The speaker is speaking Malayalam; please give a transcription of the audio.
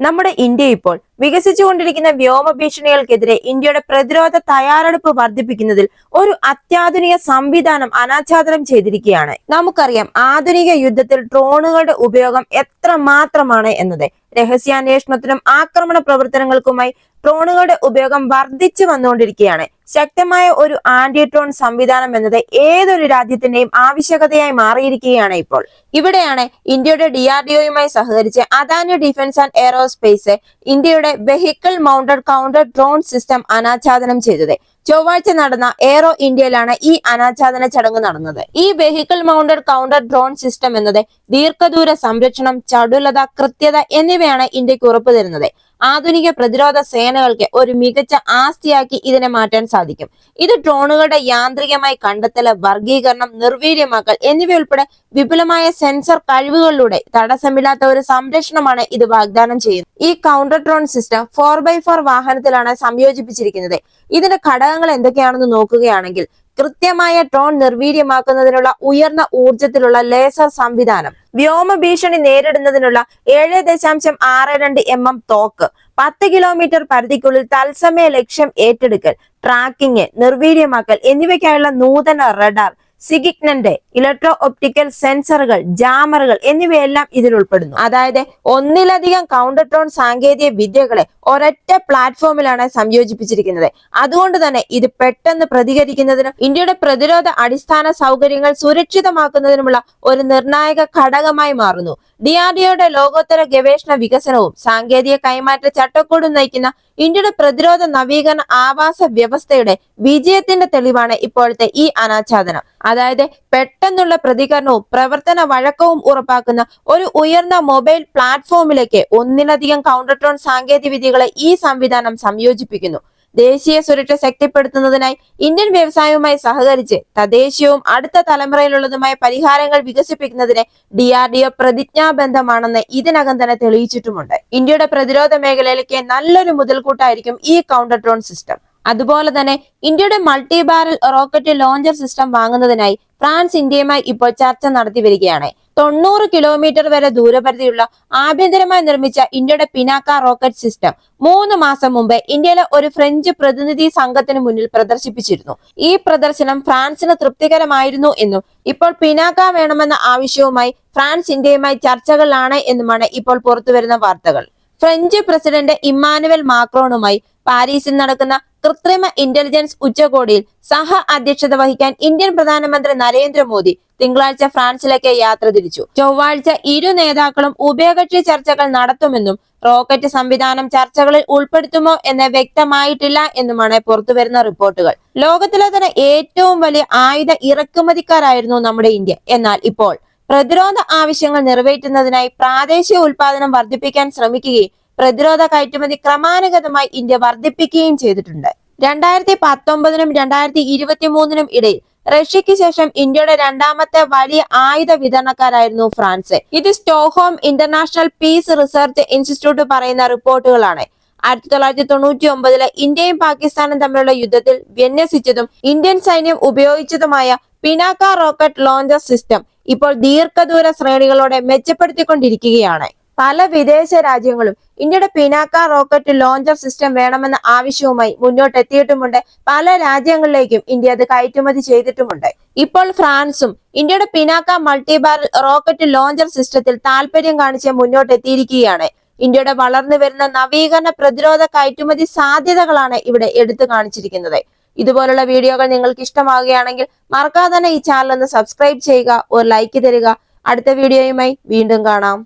നമ്മുടെ ഇന്ത്യ ഇപ്പോൾ വികസിച്ചുകൊണ്ടിരിക്കുന്ന വ്യോമ ഭീഷണികൾക്കെതിരെ ഇന്ത്യയുടെ പ്രതിരോധ തയ്യാറെടുപ്പ് വർദ്ധിപ്പിക്കുന്നതിൽ ഒരു അത്യാധുനിക സംവിധാനം അനാച്ഛാദനം ചെയ്തിരിക്കുകയാണ്. നമുക്കറിയാം ആധുനിക യുദ്ധത്തിൽ ഡ്രോണുകളുടെ ഉപയോഗം എത്ര മാത്രമാണ് എന്നത്. രഹസ്യാന്വേഷണത്തിനും ആക്രമണ പ്രവർത്തനങ്ങൾക്കുമായി ഡ്രോണുകളുടെ ഉപയോഗം വർദ്ധിച്ചു വന്നുകൊണ്ടിരിക്കുകയാണ്. ശക്തമായ ഒരു ആന്റി ഡ്രോൺ സംവിധാനം എന്നത് ഏതൊരു രാജ്യത്തിന്റെയും ആവശ്യകതയായി മാറിയിരിക്കുകയാണ് ഇപ്പോൾ. ഇവിടെയാണ് ഇന്ത്യയുടെ ഡി ആർ ഡി ഒയുമായി സഹകരിച്ച് അദാനി ഡിഫൻസ് ആൻഡ് എയറോസ്പേസ് ഇന്ത്യയുടെ vehicle mounted counter drone system അനാച്ഛാദനം ചെയ്തത്. ചൊവ്വാഴ്ച നടന്ന എയറോ ഇന്ത്യയിലാണ് ഈ അനാച്ഛാദന ചടങ്ങ് നടന്നത്. ഈ vehicle mounted counter drone system എന്നത് ദീർഘദൂര സംരക്ഷണം ചടുലത കൃത്യത എന്നിവയാണ് ഇന്ത്യയ്ക്ക് ഉറപ്പു തരുന്നത്. ആധുനിക പ്രതിരോധ സേനകൾക്ക് ഒരു മികച്ച ആസ്തിയാക്കി ഇതിനെ മാറ്റാൻ സാധിക്കും. ഇത് ഡ്രോണുകളുടെ യാന്ത്രികമായി കണ്ടെത്തൽ വർഗീകരണം നിർവീര്യമാക്കൽ എന്നിവയുൾപ്പെടെ വിപുലമായ സെൻസർ കഴിവുകളിലൂടെ തടസ്സമില്ലാത്ത ഒരു സംരക്ഷണമാണ് ഇത് വാഗ്ദാനം ചെയ്യുന്നത്. ഈ counter drone system four by four വാഹനത്തിലാണ് സംയോജിപ്പിച്ചിരിക്കുന്നത്. ഇതിന്റെ ഘടകങ്ങൾ എന്തൊക്കെയാണെന്ന് നോക്കുകയാണെങ്കിൽ കൃത്യമായ ഡ്രോൺ നിർവീര്യമാക്കുന്നതിനുള്ള ഉയർന്ന ഊർജത്തിലുള്ള ലേസർ സംവിധാനം. വ്യോമ ഭീഷണി നേരിടുന്നതിനുള്ള ഏഴ് ദശാംശം ആറ് രണ്ട് എം എം തോക്ക് പത്ത് കിലോമീറ്റർ പരിധിക്കുള്ളിൽ തത്സമയ ലക്ഷ്യം ഏറ്റെടുക്കൽ ട്രാക്കിംഗ് നിർവീര്യമാക്കൽ എന്നിവയ്ക്കായുള്ള നൂതന റഡാർ സിഗിഗ്നന്റെ ഇലക്ട്രോ ഒപ്റ്റിക്കൽ സെൻസറുകൾ ജാമറുകൾ എന്നിവയെല്ലാം ഇതിൽ ഉൾപ്പെടുന്നു. അതായത് ഒന്നിലധികം കൗണ്ടർ ട്രോൺ സാങ്കേതിക വിദ്യകളെ ഒരൊറ്റ പ്ലാറ്റ്ഫോമിലാണ് സംയോജിപ്പിച്ചിരിക്കുന്നത്. അതുകൊണ്ട് തന്നെ ഇത് പെട്ടെന്ന് പ്രതികരിക്കുന്നതിനും ഇന്ത്യയുടെ പ്രതിരോധ അടിസ്ഥാന സൗകര്യങ്ങൾ സുരക്ഷിതമാക്കുന്നതിനുമുള്ള ഒരു നിർണായക ഘടകമായി മാറുന്നു. ഡി ആർ ഡിഒയുടെ ലോകോത്തര ഗവേഷണ വികസനവും സാങ്കേതിക കൈമാറ്റ ചട്ടക്കൂടും നയിക്കുന്ന ഇന്ത്യയുടെ പ്രതിരോധ നവീകരണ ആവാസ വ്യവസ്ഥയുടെ വിജയത്തിന്റെ തെളിവാണ് ഇപ്പോഴത്തെ ഈ അനാച്ഛാദനം. അതായത് പെട്ടെന്നുള്ള പ്രതികരണവും പ്രവർത്തന വഴക്കവും ഉറപ്പാക്കുന്ന ഒരു ഉയർന്ന മൊബൈൽ പ്ലാറ്റ്ഫോമിലേക്ക് ഒന്നിലധികം കൗണ്ടർ ടോൺ സാങ്കേതിക വിദ്യകളെ ഈ സംവിധാനം സംയോജിപ്പിക്കുന്നു. ദേശീയ സുരക്ഷ ശക്തിപ്പെടുത്തുന്നതിനായി ഇന്ത്യൻ വ്യവസായവുമായി സഹകരിച്ച് തദ്ദേശീയവും അടുത്ത തലമുറയിലുള്ളതുമായ പരിഹാരങ്ങൾ വികസിപ്പിക്കുന്നതിന് ഡിആർഡിഒ പ്രതിജ്ഞാബന്ധമാണെന്ന് ഇതിനകം തന്നെ തെളിയിച്ചിട്ടുമുണ്ട്. ഇന്ത്യയുടെ പ്രതിരോധ മേഖലയിലേക്ക് നല്ലൊരു മുതൽക്കൂട്ടായിരിക്കും ഈ കൗണ്ടർ ഡ്രോൺ സിസ്റ്റം അതുപോലെ തന്നെ ഇന്ത്യയുടെ multi barrel rocket launcher system വാങ്ങുന്നതിനായി France ഇന്ത്യയുമായി ഇപ്പോൾ ചർച്ച നടത്തി വരികയാണ്. തൊണ്ണൂറ് കിലോമീറ്റർ വരെ ദൂരപരിധിയുള്ള ആഭ്യന്തരമായി നിർമ്മിച്ച ഇന്ത്യയുടെ പിനാക്ക റോക്കറ്റ് സിസ്റ്റം മൂന്ന് മാസം മുമ്പ് ഇന്ത്യയിലെ ഒരു ഫ്രഞ്ച് പ്രതിനിധി സംഘത്തിന് മുന്നിൽ പ്രദർശിപ്പിച്ചിരുന്നു. ഈ പ്രദർശനം ഫ്രാൻസിന് തൃപ്തികരമായിരുന്നു എന്നും ഇപ്പോൾ പിനാക്ക വേണമെന്ന ആവശ്യവുമായി ഫ്രാൻസ് ഇന്ത്യയുമായി ചർച്ചകളിലാണ് എന്നുമാണ് ഇപ്പോൾ പുറത്തുവരുന്ന വാർത്തകൾ. ഫ്രഞ്ച് പ്രസിഡന്റ് ഇമ്മാനുവൽ മാക്രോണുമായി പാരീസിൽ നടക്കുന്ന കൃത്രിമ ഇന്റലിജൻസ് ഉച്ചകോടിയിൽ സഹ അധ്യക്ഷത വഹിക്കാൻ ഇന്ത്യൻ പ്രധാനമന്ത്രി നരേന്ദ്രമോദി തിങ്കളാഴ്ച ഫ്രാൻസിലേക്ക് യാത്ര തിരിച്ചു. ചൊവ്വാഴ്ച ഇരു നേതാക്കളും ഉഭയകക്ഷി ചർച്ചകൾ നടത്തുമെന്നും റോക്കറ്റ് സംവിധാനം ചർച്ചകളിൽ ഉൾപ്പെടുത്തുമോ എന്ന് വ്യക്തമായിട്ടില്ല എന്നുമാണ് പുറത്തുവരുന്ന റിപ്പോർട്ടുകൾ. ലോകത്തിലെ തന്നെ ഏറ്റവും വലിയ ആയുധ ഇറക്കുമതിക്കാരായിരുന്നു നമ്മുടെ ഇന്ത്യ. എന്നാൽ ഇപ്പോൾ പ്രതിരോധ ആവശ്യങ്ങൾ നിറവേറ്റുന്നതിനായി പ്രാദേശിക ഉൽപാദനം വർദ്ധിപ്പിക്കാൻ ശ്രമിക്കുകയും പ്രതിരോധ കയറ്റുമതി ക്രമാനുഗതമായി ഇന്ത്യ വർദ്ധിപ്പിക്കുകയും ചെയ്തിട്ടുണ്ട്. രണ്ടായിരത്തി പത്തൊമ്പതിനും രണ്ടായിരത്തി ഇരുപത്തി മൂന്നിനും ഇടയിൽ റഷ്യക്ക് ശേഷം ഇന്ത്യയുടെ രണ്ടാമത്തെ വലിയ ആയുധ വിതരണക്കാരായിരുന്നു ഫ്രാൻസ്. ഇത് Stockholm international peace research institute പറയുന്ന റിപ്പോർട്ടുകളാണ്. ആയിരത്തി തൊള്ളായിരത്തി തൊണ്ണൂറ്റി ഒമ്പതിലെ ഇന്ത്യയും പാകിസ്ഥാനും തമ്മിലുള്ള യുദ്ധത്തിൽ വിന്യസിച്ചതും ഇന്ത്യൻ സൈന്യം ഉപയോഗിച്ചതുമായ പിനാക്ക റോക്കറ്റ് ലോഞ്ചർ സിസ്റ്റം ഇപ്പോൾ ദീർഘദൂര ശ്രേണികളോടെ മെച്ചപ്പെടുത്തിക്കൊണ്ടിരിക്കുകയാണ്. പല വിദേശ രാജ്യങ്ങളും ഇന്ത്യയുടെ പിനാക്ക റോക്കറ്റ് ലോഞ്ചർ സിസ്റ്റം വേണമെന്ന ആവശ്യവുമായി മുന്നോട്ടെത്തിയിട്ടുമുണ്ട്. പല രാജ്യങ്ങളിലേക്കും ഇന്ത്യ അത് കയറ്റുമതി ചെയ്തിട്ടുമുണ്ട്. ഇപ്പോൾ ഫ്രാൻസും ഇന്ത്യയുടെ പിനാക്ക മൾട്ടിബാരൽ റോക്കറ്റ് ലോഞ്ചർ സിസ്റ്റത്തിൽ താല്പര്യം കാണിച്ച് മുന്നോട്ടെത്തിയിരിക്കുകയാണ്. ഇന്ത്യയുടെ വളർന്നു വരുന്ന നവീകരണ പ്രതിരോധ കയറ്റുമതി സാധ്യതകളാണ് ഇവിടെ എടുത്തു കാണിച്ചിരിക്കുന്നത്. ഇതുപോലുള്ള വീഡിയോകൾ നിങ്ങൾക്ക് ഇഷ്ടമാവുകയാണെങ്കിൽ മറക്കാതെ തന്നെ ഈ ചാനൽ ഒന്ന് സബ്സ്ക്രൈബ് ചെയ്യുക ഒരു ലൈക്ക് തരിക. അടുത്ത വീഡിയോയുമായി വീണ്ടും കാണാം.